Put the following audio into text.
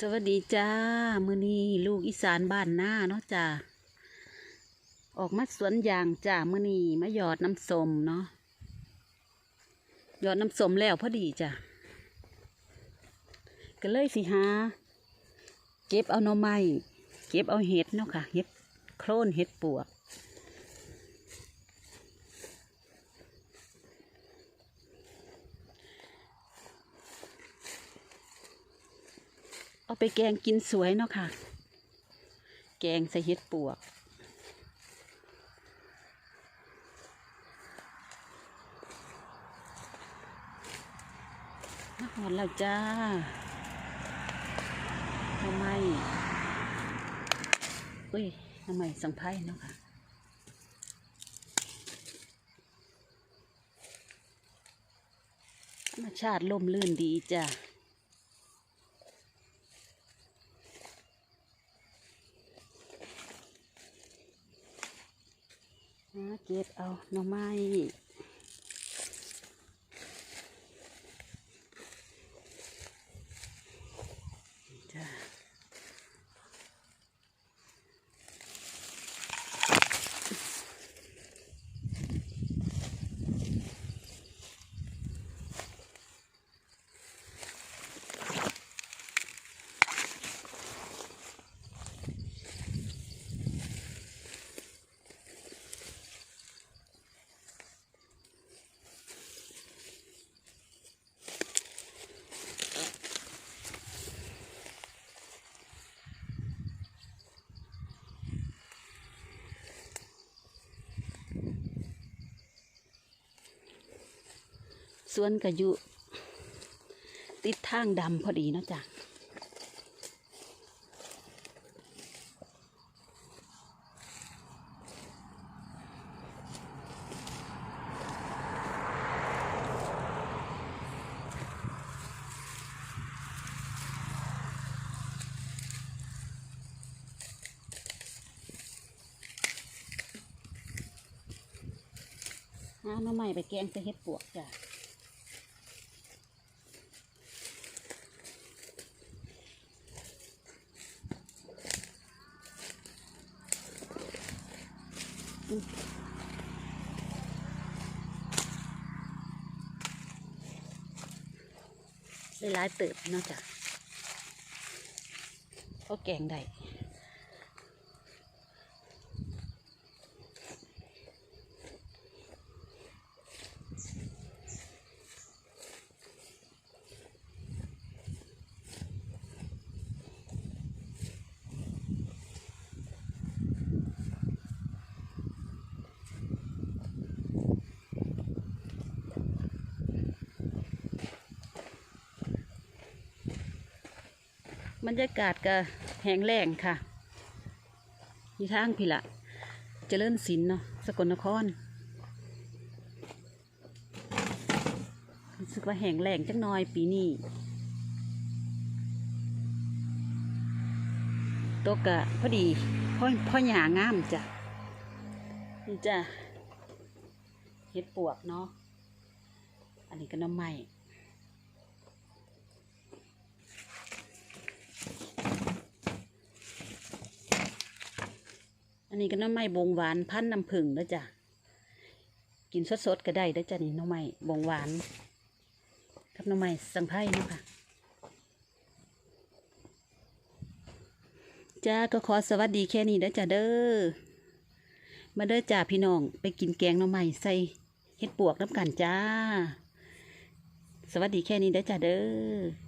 สวัสดีจ้า มื้อนี้ลูกอีสานบ้านหน้าเนาะจ้าออกมาสวนยางจ้ามื้อนี้มาหยอดน้ำส้มเนาะหยอดน้ำส้มแล้วพอดีจ้ะก็เลยสิหาเก็บเอาหน่อไม้เก็บเอาเห็ดเนาะค่ะเห็ดโครนเห็ดปวก เอาไปแกงกินสวยเนาะค่ะ แกงใส่เห็ดปวก มาหอนแล้วจ้าทำไมอุ้ยทำไมสังไพ่เนาะค่ะธรรมชาติล่มลื่นดีจ้ะ เก็บเอาหน่อไม้ สวนกระยุติดทางดำพอดีเนาะจ้ะหาหน่อไม้ไปแกงใส่เห็ดปวกจ้ะ ได้หลายเติบนาะจ้ะก็แกงได้ บรรยากาศก็แห้งแล้งค่ะยู่ทางพี่ละเจริญศิลป์เนาะสกลนครรู้สึกว่าแห้งแล้งจักหน้อยปีนี้ตกกะพอดีพ่อพ่อหยางามจ้ะนี่จ้ะเห็ดปวกเนาะอันนี้ก็น้ำไม้ อันนี้ก็น้ำไม้บงหวานพันน้ำผึ้งแล้วจ้ะ กินสดๆก็ได้แล้วจ้ะนี่น้ำไม้บงหวาน กับน้ำไม้สังไพ่เนะค่ะจ้าก็ขอสวัสดีแค่นี้แล้วจ้ะเด้อ มาเด้อจ้าพี่น้องไปกินแกงหน้ำไม้ใส่เห็ดปวกน้ำกันจ้า สวัสดีแค่นี้เด้อจ้ะเด้อ